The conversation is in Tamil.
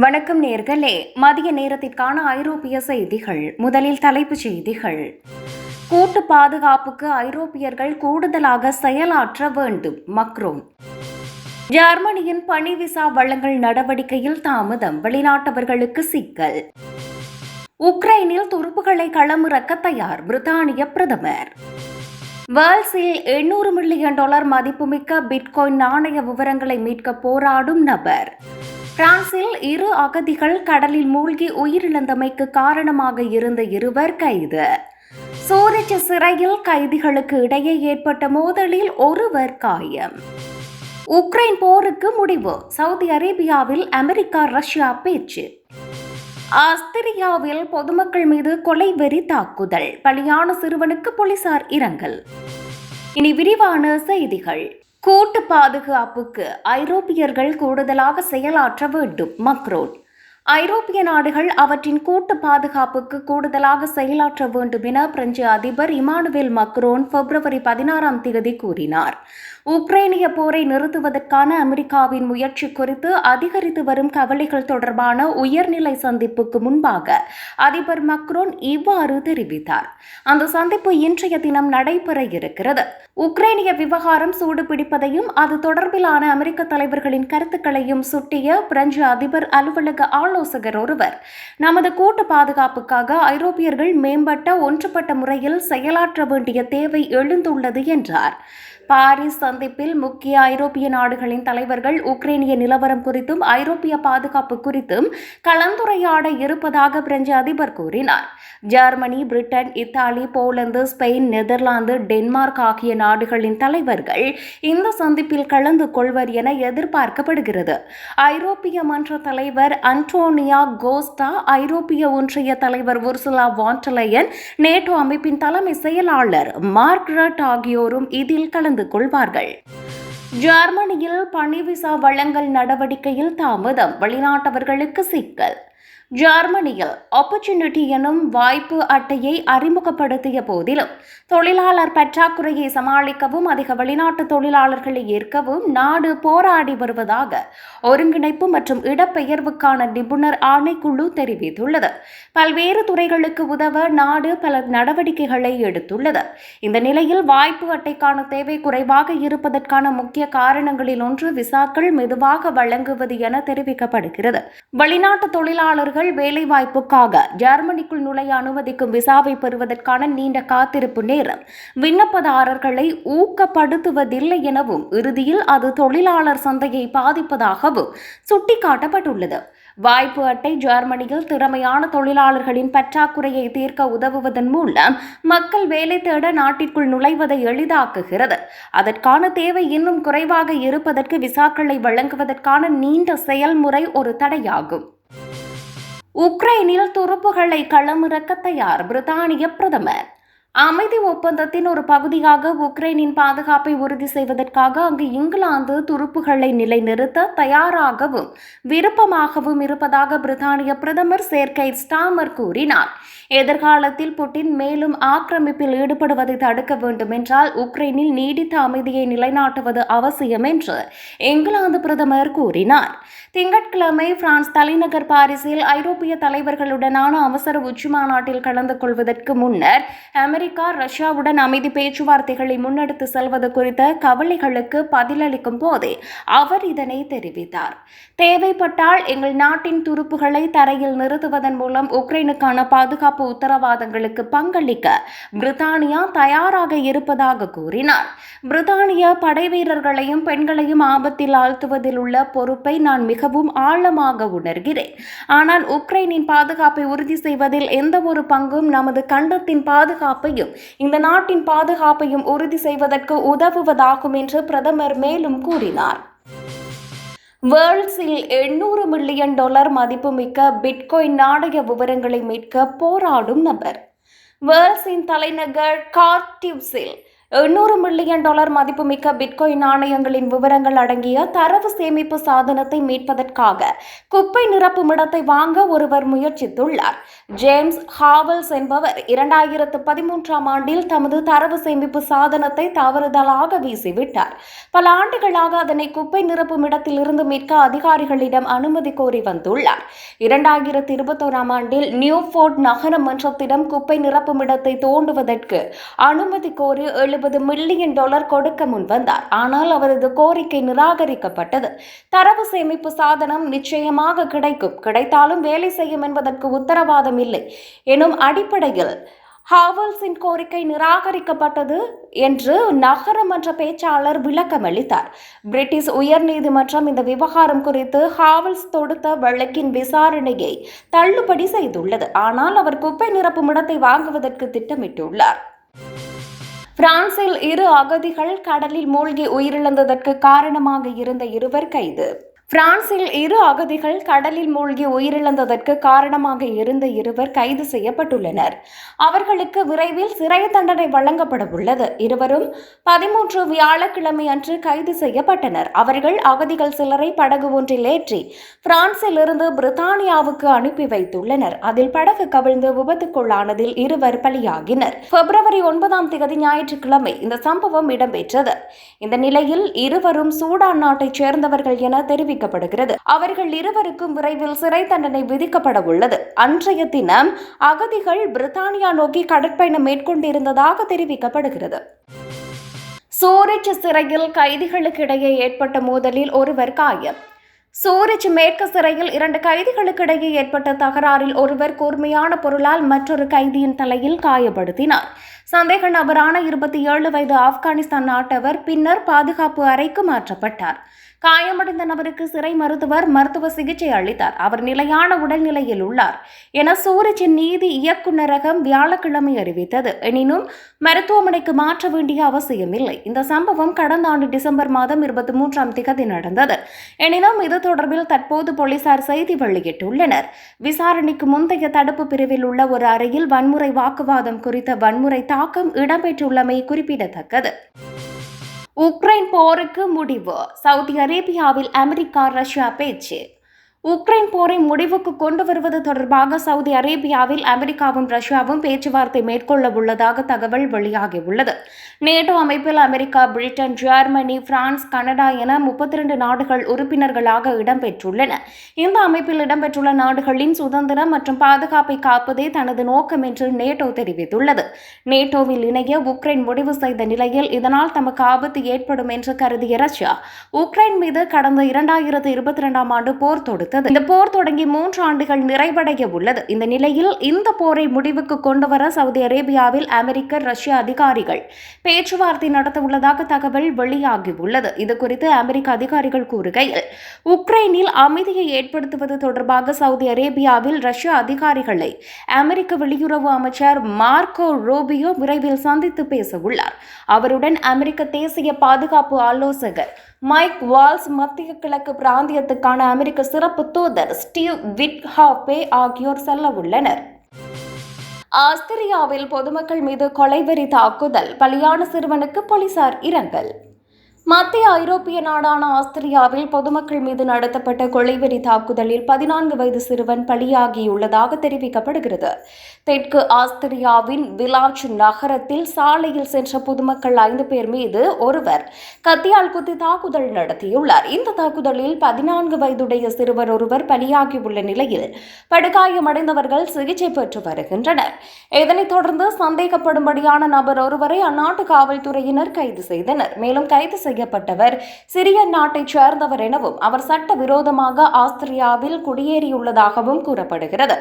வணக்கம் நேர்களே. மதிய நேரத்திற்கான ஐரோப்பிய செய்திகள். முதலில் தலைப்புச் செய்திகள். கூட்டு பாதுகாப்புக்கு ஐரோப்பியர்கள் கூடுதலாக செயலாற்ற வேண்டும். மக்ரோன். ஜெர்மனியின் பணி விசா வழங்கல் நடவடிக்கையில் தாமதம். வெளிநாட்டவர்களுக்கு சிக்கல். உக்ரைனில் துருப்புகளை களமிறக்க தயார் பிரித்தானிய பிரதமர். வேர்ல்ஸில் எண்ணூறு மில்லியன் டாலர் மதிப்புமிக்க பிட்காயின் நாணய விவரங்களை மீட்க போராடும் நபர். பிரான்சில் இரு அகதிகள் கடலில் மூழ்கி உயிரிழந்தமைக்கு காரணமாக இருந்த இருவர் கைது. சூரிச் சிறையில் கைதிகளுக்கு இடையே ஏற்பட்ட மோதலில் ஒருவர் காயம். உக்ரைன் போருக்கு முடிவு சவுதி அரேபியாவில் அமெரிக்கா ரஷ்யா பேச்சு. ஆஸ்திரியாவில் பொதுமக்கள் மீது கொலை வெறி தாக்குதல் பலியான சிறுவனுக்கு போலீசார் இரங்கல். இனி விரிவான செய்திகள். கூட்டு பாதுகாப்புக்கு ஐரோப்பியர்கள் கூடுதலாக செயலாற்ற வேண்டும். மக்ரோன். ஐரோப்பிய நாடுகள் அவற்றின் கூட்டு பாதுகாப்புக்கு கூடுதலாக செயலாற்ற வேண்டும் என பிரெஞ்சு அதிபர் இமானுவேல் மக்ரோன் பிப்ரவரி பதினாறாம் தேதி கூறினார். உக்ரைனிய போரை நிறுத்துவதற்கான அமெரிக்காவின் முயற்சி குறித்து அதிகரித்து வரும் கவலைகள் தொடர்பான உயர்நிலை சந்திப்புக்கு முன்பாக அதிபர் மக்ரோன் இவ்வாறு தெரிவித்தார். அந்த சந்திப்பு இன்றைய தினம் நடைபெற இருக்கிறது. உக்ரைனிய விவகாரம் சூடு பிடிப்பதையும் அது தொடர்பிலான அமெரிக்க தலைவர்களின் கருத்துக்களையும் சுட்டிய பிரெஞ்சு அதிபர் அலுவலக ஆலோசகர் ஒருவர் நமது கூட்டு பாதுகாப்புக்காக ஐரோப்பியர்கள் மேம்பட்ட ஒன்றுபட்ட முறையில் செயலாற்ற வேண்டிய தேவை எழுந்துள்ளது என்றார். பாரிஸ் சந்திப்பில் முக்கிய ஐரோப்பிய நாடுகளின் தலைவர்கள் உக்ரைனிய நிலவரம் குறித்தும் ஐரோப்பிய பாதுகாப்பு குறித்தும் கலந்துரையாட இருப்பதாக பிரெஞ்சு அதிபர் கூறினார். Germany Britain Italy Poland Spain Netherlands Denmark ஆகிய நாடுகளின் தலைவர்கள் இந்த சந்திப்பில் கலந்து கொள்வர் என எதிர்பார்க்கப்படுகிறது. ஐரோப்பிய மன்ற தலைவர் அன்டோனியா கோஸ்டா ஐரோப்பிய ஒன்றிய தலைவர் உர்சுலா வான்டலையன் நேட்டோ அமைப்பின் தலைமை செயலாளர் மார்க்ரட் ஆகியோரும் இதில் கலந்து கொள்வார்கள். ஜெர்மனியில் பணி விசா வழங்கல் நடவடிக்கையில் தாமதம். வெளிநாட்டவர்களுக்கு சிக்கல். ஜெர்மனியில் ஆப்பர்ச்சுனிட்டி எனும் வாய்ப்பு அட்டையை அறிமுகப்படுத்திய போதிலும் தொழிலாளர் பற்றாக்குறையை சமாளிக்கவும் அதிக வெளிநாட்டு தொழிலாளர்களை ஏற்கவும் நாடு போராடி வருவதாக ஒருங்கிணைப்பு மற்றும் இடப்பெயர்வுக்கான நிபுணர் ஆணைக்குழு தெரிவித்துள்ளது. பல்வேறு துறைகளுக்கு உதவ நாடு பல நடவடிக்கைகளை எடுத்துள்ளது. இந்த நிலையில் வாய்ப்பு அட்டைக்கான தேவை குறைவாக இருப்பதற்கான முக்கிய காரணங்களில் ஒன்று விசாக்கள் மெதுவாக வழங்குவது என தெரிவிக்கப்படுகிறது. வெளிநாட்டு தொழிலாளர்கள் மாணவர்கள் வேலைவாய்ப்புக்காக ஜெர்மனிக்குள் நுழைய அனுமதிக்கும் விசாவை பெறுவதற்கான நீண்ட காத்திருப்பு நேரம். விண்ணப்பதாரர்களை ஊக்கப்படுத்துவதில்லை எனவும் இறுதியில் அது தொழிலாளர் சந்தையை பாதிப்பதாகவும் சுட்டிக்காட்டப்பட்டுள்ளது. வாய்ப்பு அட்டை ஜெர்மனியில் திறமையான தொழிலாளர்களின் பற்றாக்குறையை தீர்க்க உதவுவதன் மூலம் மக்கள் வேலை தேட நாட்டிற்குள் நுழைவதை எளிதாக்குகிறது. அதற்கான தேவை இன்னும் குறைவாக இருப்பதற்கு விசாக்களை வழங்குவதற்கான நீண்ட செயல்முறை ஒரு தடையாகும். உக்ரைனில் துருப்புகளை களமிறக்க தயார் பிரித்தானிய பிரதமர். அமைதி ஒப்பந்தத்தின் ஒரு பகுதியாக உக்ரைனின் பாதுகாப்பை உறுதி செய்வதற்காக அங்கு இங்கிலாந்து துருப்புகளை நிலைநிறுத்த தயாராகவும் விருப்பமாகவும் இருப்பதாக பிரித்தானிய பிரதமர் சேர்க்கை ஸ்டாமர் கூறினார். எதிர்காலத்தில் புட்டின் மேலும் ஆக்கிரமிப்பில் ஈடுபடுவதை தடுக்க வேண்டும் என்றால் உக்ரைனில் நீடித்த அமைதியை நிலைநாட்டுவது அவசியம் என்று இங்கிலாந்து பிரதமர் கூறினார். திங்கட்கிழமை பிரான்ஸ் தலைநகர் பாரிஸில் ஐரோப்பிய தலைவர்களுடனான அவசர உச்சிமாநாட்டில் கலந்து கொள்வதற்கு முன்னர் அமெரிக்க ரஷ்யாவுடன் அமைதி பேச்சுவார்த்தைகளை முன்னெடுத்து செல்வது குறித்த கவலைகளுக்கு பதிலளிக்கும் போதே அவர் இதனை தெரிவித்தார். தேவைப்பட்டால் எங்கள் நாட்டின் துருப்புகளை தரையில் நிறுத்துவதன் மூலம் உக்ரைனுக்கான பாதுகாப்பு உத்தரவாதங்களுக்கு பங்களிக்க பிரித்தானியா தயாராக இருப்பதாக கூறினார். பிரித்தானிய படை வீரர்களையும் பெண்களையும் ஆபத்தில் ஆழ்த்துவதில் உள்ள பொறுப்பை நான் மிகவும் ஆழமாக உணர்கிறேன். ஆனால் உக்ரைனின் பாதுகாப்பை உறுதி செய்வதில் எந்த ஒரு பங்கும் நமது கண்டத்தின் பாதுகாப்பையும் இந்த நாட்டின் பாதுகாப்பையும் உறுதி செய்வதற்கு உதவுவதாகும் என்று பிரதமர் மேலும் கூறினார். வேர்ல்ட்ஸில் எண்ணூறு மில்லியன் டாலர் மதிப்புமிக்க பிட்காயின் நாணய விவரங்களை மீட்க போராடும் நபர். வேர்ல்ஸின் தலைநகர் கார்டிவ்ஸில் எண்ணூறு மில்லியன் டாலர் மதிப்புமிக்க பிட்காயின் நாணயங்களின் விவரங்கள் அடங்கிய தரவு சேமிப்பு சாதனத்தை மீட்பதற்காக குப்பை நிரப்பும் இடத்தை வாங்க ஒருவர் முயற்சித்துள்ளார். ஜேம்ஸ் ஹாவல்ஸ் என்பவர் இரண்டாயிரத்து பதிமூன்றாம் ஆண்டில் தமது தரவு சேமிப்பு சாதனத்தை தவறுதலாக வீசிவிட்டார். பல ஆண்டுகளாக அதனை குப்பை நிரப்பும் இடத்திலிருந்து மீட்க அதிகாரிகளிடம் அனுமதி கோரி வந்துள்ளார். இரண்டாயிரத்தி இருபத்தோராம் ஆண்டில் நியூ ஃபோர்ட் நகர மன்றத்திடம் குப்பை நிரப்பும் இடத்தை தோண்டுவதற்கு அனுமதி கோரி இருபது மில்லியன் டாலர் கொடுக்க முன்வந்தார் ஆனால் அவரது கோரிக்கை நிராகரிக்கப்பட்டது. தரவு சேமிப்பு சாதனம் நிச்சயமாக கிடைக்கும். கிடைத்தாலும் வேலை செய்யும் என்பதற்கு உத்தரவாதம் இல்லை எனும் அடிப்படையில் ஹாவல்ஸின் கோரிக்கை நிராகரிக்கப்பட்டது என்று நகரமன்ற பேச்சாளர் விளக்கமளித்தார் பிரிட்டிஷ் உயர்நீதிமன்றம் இந்த விவகாரம் குறித்து ஹாவல்ஸ் தொடுத்த வழக்கின் விசாரணையை தள்ளுபடி செய்துள்ளது. ஆனால் அவர் குப்பை நிரப்பும் இடத்தை வாங்குவதற்கு திட்டமிட்டுள்ளார். பிரான்சில் இரு அகதிகள் கடலில் மூழ்கி உயிரிழந்ததற்கு காரணமாக இருந்த இருவர் கைது. பிரான்சில் இரு அகதிகள் கடலில் மூழ்கி உயிரிழந்ததற்கு காரணமாக இருந்த இருவர் கைது செய்யப்பட்டுள்ளனர். அவர்களுக்கு விரைவில் சிறை தண்டனை வழங்கப்பட உள்ளது இருவரும் பதிமூன்று வியாழக்கிழமை அன்று கைது செய்யப்பட்டனர். அவர்கள் அகதிகள் சிலரை படகு ஒன்றில் ஏற்றி பிரான்சில் இருந்து பிரித்தானியாவுக்கு அனுப்பி வைத்துள்ளனர். அதில் படகு கவிழ்ந்து விபத்துக்குள்ளானதில் இருவர் பலியாகினர். பிப்ரவரி ஒன்பதாம் தேதி ஞாயிற்றுக்கிழமை இந்த சம்பவம் இடம்பெற்றது. இந்த நிலையில் இருவரும் சூடான் நாட்டைச் சேர்ந்தவர்கள் என தெரிவிக்க தெரிவிக்கப்படுகிறது அவர்கள் இருவருக்கும் விரைவில் சிறை தண்டனை விதிக்கப்பட உள்ளது. அன்றைய தினம் அகதிகள் பிரித்தானியா நோக்கி கடற்பயணம் மேற்கொண்டிருந்ததாக தெரிவிக்கப்படுகிறது. சூரிச் சிறையில் கைதிகளுக்கு இடையே ஏற்பட்ட மோதலில் ஒருவர் காயம். சூரிச் மேற்கு சிறையில் இரண்டு கைதிகளுக்கு இடையே ஏற்பட்ட தகராறில் ஒருவர் கூர்மையான பொருளால் மற்றொரு கைதியின் தலையில் காயப்படுத்தினார். சந்தேக நபரான இருபத்தி ஏழு வயது ஆப்கானிஸ்தான் நாட்டவர் பின்னர் பாதுகாப்பு அறைக்கு மாற்றப்பட்டார். காயமடைந்த நபருக்கு சிறை மருத்துவர் மருத்துவ சிகிச்சை அளித்தார். அவர் நிலையான உடல்நிலையில் உள்ளார். என சூரஜின் நீதி இயக்குநரகம் வியாழக்கிழமை அறிவித்தது. எனினும் மருத்துவமனைக்கு மாற்ற வேண்டிய அவசியமில்லை. இந்த சம்பவம் கடந்த ஆண்டு டிசம்பர் மாதம் இருபத்தி மூன்றாம் திகதி நடந்தது. எனினும் இது தொடர்பில் தற்போது போலீசார் செய்தி வெளியிட்டுள்ளனர். விசாரணைக்கு முந்தைய தடுப்பு பிரிவில் உள்ள ஒரு அறையில் வன்முறை வாக்குவாதம் குறித்த வன்முறை தாக்கம் இடம்பெற்றுள்ளமை குறிப்பிடத்தக்கது. உக்ரைன் போருக்கு முடிவு. சவுதி அரேபியாவில் அமெரிக்கா ரஷ்யா பேச்சு. உக்ரைன் போரை முடிவுக்கு கொண்டு வருவது தொடர்பாக சவுதி அரேபியாவில் அமெரிக்காவும் ரஷ்யாவும் பேச்சுவார்த்தை மேற்கொள்ள உள்ளதாக தகவல் வெளியாகியுள்ளது. நேட்டோ அமைப்பில் America Britain Germany France Canada என முப்பத்தி ரெண்டு நாடுகள் உறுப்பினர்களாக இடம்பெற்றுள்ளன. இந்த அமைப்பில் இடம்பெற்றுள்ள நாடுகளின் சுதந்திரம் மற்றும் பாதுகாப்பை காப்பதே தனது நோக்கம் என்று நேட்டோ தெரிவித்துள்ளது. நேட்டோவில் இணைய உக்ரைன் முடிவு செய்த நிலையில் இதனால் தமக்கு ஆபத்து ஏற்படும் என்று கருதிய ரஷ்யா உக்ரைன் மீது கடந்த இரண்டாயிரத்து இருபத்தி இரண்டாம் ஆண்டு போர் தொடுத்தது. கொடுத்தது. இந்த போர் தொடங்கி மூன்று ஆண்டுகள் நிறைவடைய உள்ளது. இந்த நிலையில் இந்த போரை முடிவுக்கு கொண்டு வர சவுதி அரேபியாவில் அமெரிக்க ரஷ்ய அதிகாரிகள் பேச்சுவார்த்தை நடத்த உள்ளதாக தகவல் வெளியாகியுள்ளது இது குறித்து அமெரிக்க அதிகாரிகள் கூறுகையில் உக்ரைனில் அமைதியை ஏற்படுத்துவது தொடர்பாக சவுதி அரேபியாவில் ரஷ்ய அதிகாரிகளை அமெரிக்க வெளியுறவு அமைச்சர் மார்க்கோ ரோபியோ விரைவில் சந்தித்து பேச உள்ளார். அவருடன் அமெரிக்க தேசிய பாதுகாப்பு ஆலோசகர் மைக் வால்ஸ் மத்திய கிழக்கு பிராந்தியத்துக்கான அமெரிக்க சிறப்பு தூதர் ஸ்டீவ் விட்ஹாப்பே ஆகியோர் செல்ல உள்ளனர் ஆஸ்திரியாவில் பொதுமக்கள் மீது கொலைவெறி தாக்குதல் பலியான சிறுவனுக்கு போலீசார் இரங்கல். மத்திய ஐரோப்பிய நாடான ஆஸ்திரியாவில் பொதுமக்கள் மீது நடத்தப்பட்ட கொலைவெறி தாக்குதலில் பதினான்கு வயது சிறுவன் பலியாகியுள்ளதாக தெரிவிக்கப்படுகிறது. தெற்கு ஆஸ்திரியாவின் விலாச் நகரத்தில் சாலையில் சென்ற பொதுமக்கள் ஐந்து பேர் மீது ஒருவர் கத்தியால் குத்தி தாக்குதல் நடத்தியுள்ளார். இந்த தாக்குதலில் பதினான்கு வயதுடைய சிறுவர் ஒருவர் பலியாகியுள்ள நிலையில் படுகாயமடைந்தவர்கள் சிகிச்சை பெற்று வருகின்றனர். இதனைத் தொடர்ந்து சந்தேகப்படும்படியான நபர் ஒருவரை அந்நாட்டு காவல்துறையினர் கைது செய்தனர். மேலும் கைது செய்ய செய்யப்பட்டவர் சிரிய நாட்டைச் சேர்ந்தவர் எனவும் அவர் சட்டவிரோதமாக ஆஸ்திரியாவில் குடியேறியுள்ளதாகவும் கூறப்படுகிறது.